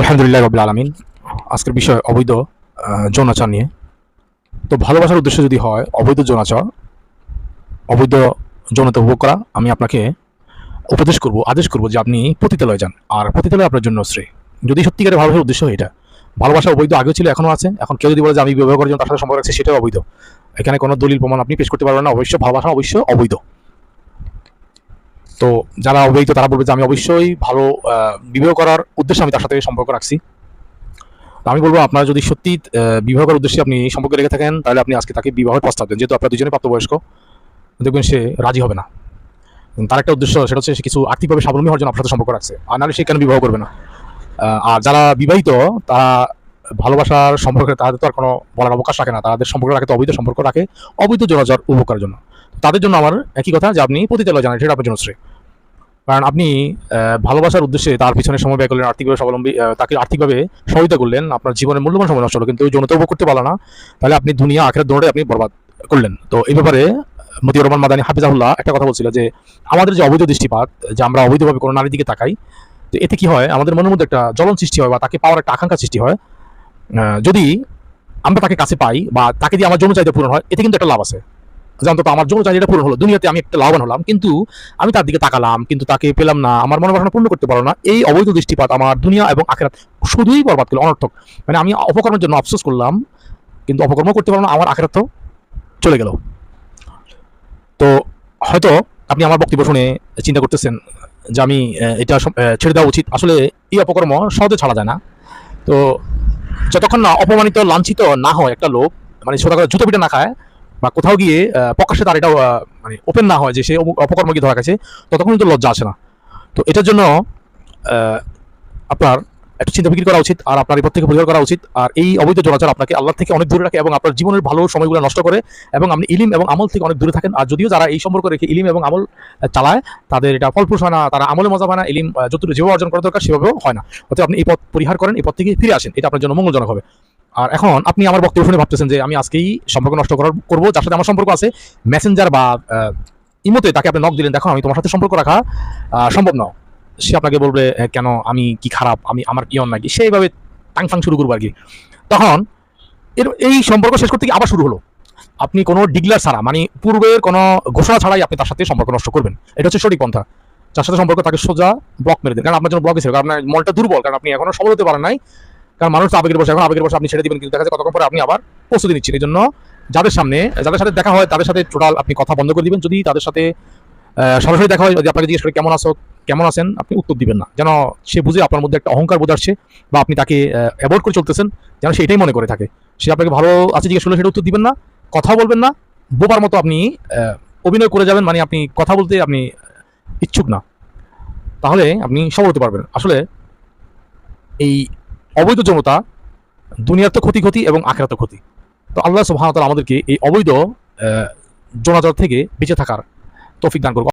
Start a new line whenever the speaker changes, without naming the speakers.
আলহামদুলিল্লাহ রবিল আলমিন। আজকের বিষয় অবৈধ যৌনাচার নিয়ে। তো ভালোবাসার উদ্দেশ্য যদি হয়, অবৈধ যৌনাচার অবৈধ যৌনতা উপভোগ করা, আমি আপনাকে উপদেশ করব, আদেশ করব যে আপনি পতিতালয়ে যান। আর পতিতালয় আপনার জন্য শ্রেয়। যদি সত্যিকারের ভালোবাসার উদ্দেশ্য হয় এটা। ভালোবাসা অবৈধ আগেও ছিল, এখনও আছে। এখন কেউ যদি বলে যে আমি বিবাহ করার জন্য তার সাথে সম্পর্ক রাখছি সেটাও অবৈধ। এখানে কোনো দলিল প্রমাণ আপনি পেশ করতে পারবেন না। অবশ্য ভালোবাসা অবশ্য অবৈধ। তো যারা অবৈধ তারা বলবে যে আমি অবশ্যই ভালো বিবাহ করার উদ্দেশ্যে আমি তার সাথে সম্পর্ক রাখছি। আমি বলব, আপনার যদি সত্যি বিবাহ করার উদ্দেশ্যে আপনি সম্পর্কে রেখে থাকেন, তাহলে আপনি আজকে তাকে বিবাহের প্রস্তাব দেন। যেহেতু আপনার দুজনে প্রাপ্তবয়স্ক, দেখবেন সে রাজি হবে না। তার একটা উদ্দেশ্য, সেটা হচ্ছে কিছু আর্থিকভাবে স্বাবলম্বী হওয়ার জন্য আপনার সাথে সম্পর্ক রাখছে। আর নাহলে সে কেন বিবাহ করবে না? আর যারা বিবাহিত, তারা ভালোবাসার সম্পর্কে, তাদের তো আর কোনো বলার অবকাশ রাখে না। তাদের সম্পর্ক রাখে তো অবৈধ সম্পর্ক রাখে, অবৈধ যোগাযোগ উপভোগ করার জন্য তাদের জন্য আমার একই কথা যে আপনি পতিতালয় জানেন, সেটা আপনার জন্য শ্রেয়। কারণ আপনি ভালোবাসার উদ্দেশ্যে তার পিছনে সময় ব্যয় করলেন, আর্থিকভাবে স্বাবলম্বী তাকে আর্থিকভাবে সহায়তা করলেন, আপনার জীবনের মূল্যবান সময় নষ্ট হলো, কিন্তু ওই যৌনতা উপভোগ করতে পারল না, তাহলে আপনি দুনিয়া আখের দৌড়ে আপনি বরবাদ করলেন। তো এই ব্যাপারে মতিউর রহমান মাদানী হাফিজাহুল্লাহ একটা কথা বলছিল যে, আমাদের যে অবৈধ দৃষ্টিপাত, যে আমরা অবৈধভাবে কোনো নারীর দিকে তাকাই, তো এতে কি হয়, আমাদের মনের মধ্যে একটা জ্বলন সৃষ্টি হয় বা তাকে পাওয়ার একটা আকাঙ্ক্ষা সৃষ্টি হয়। যদি আমরা তাকে কাছে পাই বা তাকে দিয়ে আমার যৌন চাহিদা পূরণ হয়, এতে কিন্তু একটা লাভ আছে। যে অন্তত আমার যৌন চাহিদাটা পূরণ হলো। দুনিয়াতে আমি একটা লাভবান হলাম, কিন্তু আমি তার দিকে তাকালাম, কিন্তু তাকে পেলাম না। আমার মনে মনোবাসনা পূর্ণ করতে পারল না। এই অবৈধ দৃষ্টিপাত আমার দুনিয়া এবং আখেরাত শুধুই বরবাদ করল, অনর্থক। মানে আমি অপকর্মের জন্য আফসোস করলাম, কিন্তু অপকর্ম করতে পারলাম না, আমার আখেরাত চলে গেল। তো হয়তো আপনি আমার বক্তব্য শুনে চিন্তা করতেছেন যে আমি এটা ছেড়ে দেওয়া উচিত। আসলে এই অপকর্ম সহজে ছাড়া যায় না। তো যতক্ষণ না অপমানিত, লাঞ্ছিত না হয় একটা লোক মানে সোজা জুতো পিঠে না খায় বা কোথাও গিয়ে প্রকাশ্যে তার এটা মানে ওপেন না হয় যে সে অপকর্ম গিয়ে ধরা গেছে, ততক্ষণ কিন্তু লজ্জা আসে না। তো এটার জন্য আপনার একটু চিন্তা ফিকির করা উচিত, আর আপনার বিপদ থেকে পরিহার করা উচিত, আর এই অবৈধ চলাচল আপনাকে আল্লাহ থেকে অনেক দূরে রাখে এবং আপনার জীবনের ভালো সময়গুলো নষ্ট করে, এবং আপনি ইলিম এবং আমল থেকে অনেক দূরে থাকেন। আর যদিও যারা এই সম্পর্ক রেখে ইলিম এবং আমল চালায়, তাদের এটা ফলপ্রসূ হয় না, তারা আমলে মজা হয় না, ইলিম যতটুকু যেভাবে অর্জন করা দরকার সেভাবেও হয় না। অতএব আপনি এই পথ পরিহার করেন, এই পথ থেকে ফিরে আসেন, এটা আপনার জন্য মঙ্গলজনক হবে। আর এখন আপনি আমার বক্তব্য শুনে ভাবতেছেন যে আমি আজকেই সম্পর্ক নষ্ট করার করব, যার সাথে আমার সম্পর্ক আছে। মেসেঞ্জার বা ইমোতে তাকে আপনি নক দিলেন দেখো আমি তোমার সাথে সম্পর্ক রাখা সম্ভব নয়। সে আপনাকে বলবে কেন? আমি কি খারাপ? আমি, আমার কি অন্যায়? কি সেইভাবে টাং ফাং শুরু করব আর কি। তখন এর, এই সম্পর্ক শেষ করতে গিয়ে আবার শুরু হলো। আপনি কোনো ডিগলার ছাড়া মানে পূর্বের কোনো ঘোষণা ছাড়াই আপনি তার সাথে সম্পর্ক নষ্ট করবেন। এটা হচ্ছে সঠিক পন্থা। যার সাথে সম্পর্ক, তাকে সোজা ব্লক মেরে দেন। কারণ আপনার জন্য ব্লক ছিল। কারণ মনটা দুর্বল, কারণ আপনি এখনও সবল হতে পারেন নাই। কারণ মানুষ আবেগের বসে, এখন আবেগের বসে আপনি ছেড়ে দিবেন, কিন্তু দেখা যায় কতক্ষণ পরে আপনি আবার প্রস্তুতি নিচ্ছেন। এই জন্য যাদের সামনে, যাদের সাথে দেখা হয়, তাদের সাথে টোটাল আপনি কথা বন্ধ করে দিবেন। যদি তাদের সাথে সরাসরি দেখা হয়, যদি আপনাকে জিজ্ঞেস করে কেমন আছো, কেমন আছেন, আপনি উত্তর দিবেন না। যেন সে বুঝে আপনার মধ্যে একটা অহংকার বোধ আসছে বা আপনি তাকে অ্যাভয়েড করে চলতেছেন, যেন সে এটাই মনে করে থাকে। সে আপনাকে ভালো আছে জিজ্ঞেস করলে সেটা উত্তর দিবেন না, কথা বলবেন না, বোবার মতো আপনি অভিনয় করে যাবেন মানে আপনি কথা বলতে আপনি ইচ্ছুক না। তাহলে আপনি সফল হতে পারবেন। আসলে এই অবৈধ জনতা দুনিয়ার তো ক্ষতি ক্ষতি এবং আখেরাত ক্ষতি। তো আল্লাহ সুহামতাল আমাদেরকে এই অবৈধ আহ, থেকে বেঁচে থাকার তৌফিক দান করুক।